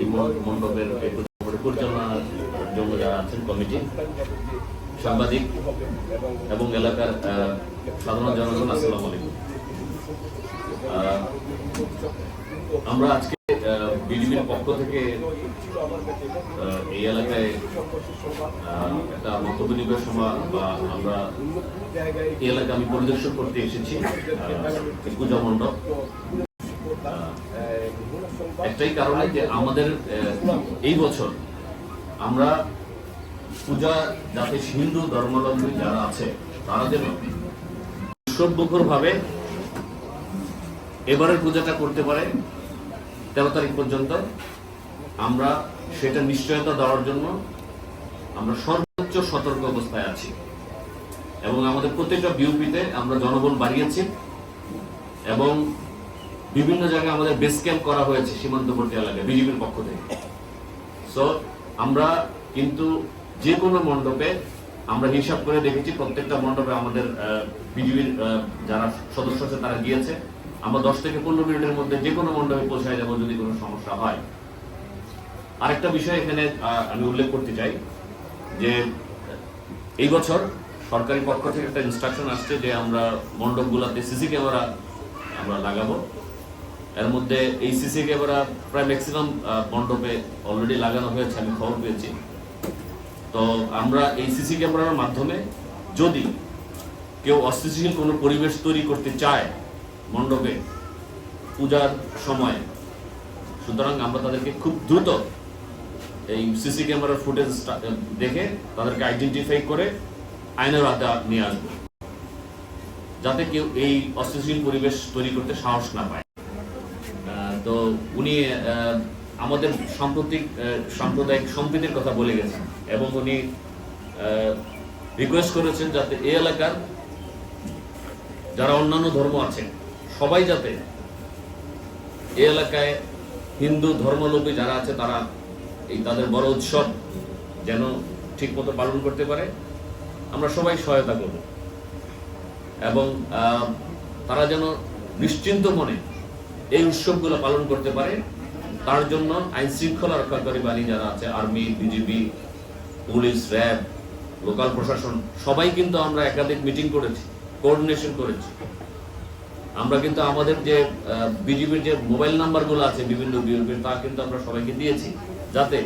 এই মণ্ডপের পরিচালনার জন্য যারা আছেন কমিটি, সাংবাদিক এবং এলাকার সাধারণ জনগণ, আসসালামু আলাইকুম। আমরা আজকে বিডিবির পক্ষ থেকে এই এলাকায় একটা বক্তব্য নিবেশ সভা বা আমরা এই এলাকা আমি পরিদর্শন করতে এসেছি পূজা মণ্ডপ। একটাই কারণে যে আমাদের এই বছর আমরা পূজা যাতে হিন্দু ধর্মাবলম্বী যারা আছে, তারা যেন উৎসবমুখর ভাবে এবারের পূজাটা করতে পারে, তেরো তারিখ পর্যন্ত। আমরা সেটা নিশ্চয়তা দেওয়ার জন্য আমরা সর্বোচ্চ সতর্ক অবস্থায় আছি। এবং আমাদের প্রত্যেকটা বিউপিতে আমরা জনবল বাড়িয়েছি। এবং বিভিন্ন জায়গায় আমাদের বেস ক্যাম্প করা হয়েছে সীমান্তবর্তী এলাকায় বিজেপির পক্ষ থেকে। সো আমরা কিন্তু যে কোনো মণ্ডপে আমরা হিসাব করে দেখেছি প্রত্যেকটা মণ্ডপে আমাদের বিজেপির যারা সদস্য আছে তারা গিয়েছে। আমরা দশ থেকে পনেরো মিনিটের মধ্যে যে কোনো মণ্ডপে পৌঁছায় যাব যদি কোনো সমস্যা হয়। আরেকটা বিষয় এখানে আমি উল্লেখ করতে চাই যে, এই বছর সরকারি পক্ষ থেকে একটা ইনস্ট্রাকশন আসছে যে আমরা মণ্ডপগুলোতে সিসি ক্যামেরা আমরা লাগাবো। এর মধ্যে এই সিসি ক্যামেরা প্রায় ম্যাক্সিমাম মণ্ডপে অলরেডি লাগানো হয়েছে, আমি খবর পেয়েছি। তো আমরা এই সিসি ক্যামেরার মাধ্যমে যদি কেউ অস্থিতিশীল কোনো পরিবেশ তৈরি করতে চায় মণ্ডপে পূজার সময়, সুতরাং আমরা তাদেরকে খুব দ্রুত এই সিসি ক্যামেরার ফুটেজ দেখে তাদেরকে আইডেন্টিফাই করে আইনের হাতে নিয়ে আসব। যাতে কেউ এই অস্থিতিশীল পরিবেশ তৈরি করতে সাহস না পায়। তো উনি আমাদের সাম্প্রতিক সাম্প্রদায়িক সম্প্রীতির কথা বলে গেছেন এবং উনি রিকোয়েস্ট করেছেন যাতে এই এলাকার যারা অন্যান্য ধর্ম আছে, সবাই যাতে এই এলাকায় হিন্দু ধর্মাবলম্বী যারা আছে, তারা এই তাদের বড় উৎসব যেন ঠিক মতো পালন করতে পারে। আমরা সবাই সহায়তা করব। এবং তারা যেন নিশ্চিন্ত মনে এই উৎসবগুলো পালন করতে পারে। তার জন্য আইন শৃঙ্খলা রক্ষাকারী বাহিনী যারা আছে, army, BGB, police, RAB, local প্রশাসন, সবাই কিন্তু আমরা একাধিক মিটিং করেছি কোঅর্ডিনেশন করেছি। আমরা কিন্তু আমাদের যে বিজিবির যে মোবাইল নাম্বারগুলো আছে বিভিন্ন বিএনপির তা কিন্তু আমরা সবাইকে দিয়েছি, যাতে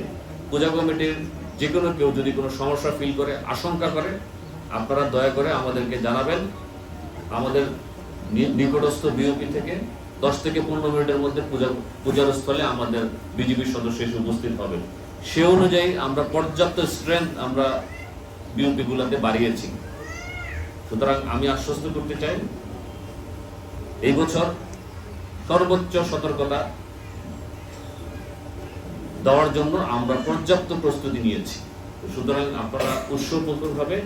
পূজা কমিটির যে কোনো কেউ যদি কোনো সমস্যা ফিল করে, আশঙ্কা করে, আপনারা দয়া করে আমাদেরকে জানাবেন। আমাদের নিকটস্থ বিওপি থেকে দশ থেকে পনেরো মিনিটের মধ্যে পূজা, পূজার স্থলে আমাদের বিজেপির সদস্য এসে উপস্থিত হবেন সে অনুযায়ী আমরা পর্যাপ্ত স্ট্রেংথ আমরা বিওপি গুলাতে বাড়িয়েছি। সুতরাং আমি আশ্বস্ত করতে চাই, এই বছর সর্বোচ্চ সতর্কতা দেওয়ার জন্য আমরা পর্যাপ্ত প্রস্তুতি নিয়েছি। সুতরাং আপনারা উৎসবমুখরভাবে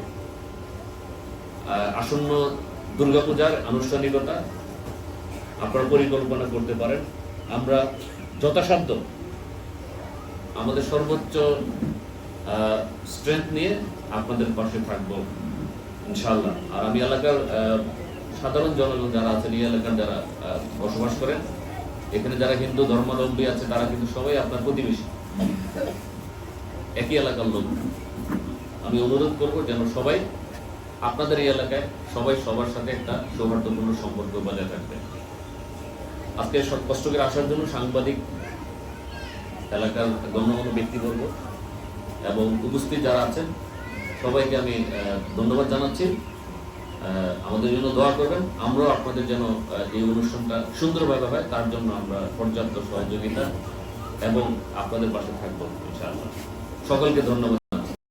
আসন্ন দুর্গাপূজার আনুষ্ঠানিকতা আপনারা পরিকল্পনা করতে পারেন। আমরা যথাসাধ্য আমাদের সর্বোচ্চ স্ট্রেংথ নিয়ে আপনাদের পাশে থাকব, ইনশাআল্লাহ। আর আমি এলাকার সাধারণ জনগণ যারা আছেন, এই এলাকার যারা বসবাস করেন, এখানে যারা হিন্দু ধর্মাবলম্বী আছে, তারা কিন্তু সবাই আপনার প্রতিবেশী। একই এলাকার লোক। আমি অনুরোধ করব যেন সবাই আপনাদের এই এলাকায় সবাই সবার সাথে একটা সৌহার্দ্যপূর্ণ সম্পর্ক বজায় থাকবে আজকে কষ্ট করে আসার জন্য সাংবাদিক এলাকার গণ্যমান্য ব্যক্তিবর্গ এবং উপস্থিত যারা আছেন, সবাইকে আমি ধন্যবাদ জানাচ্ছি। আমাদের জন্য দোয়া করবেন। আমরাও আপনাদের যেন এই অনুষ্ঠানটা সুন্দরভাবে হয়, তার জন্য আমরা পর্যাপ্ত সহযোগিতা এবং আপনাদের পাশে থাকব সকলকে ধন্যবাদ।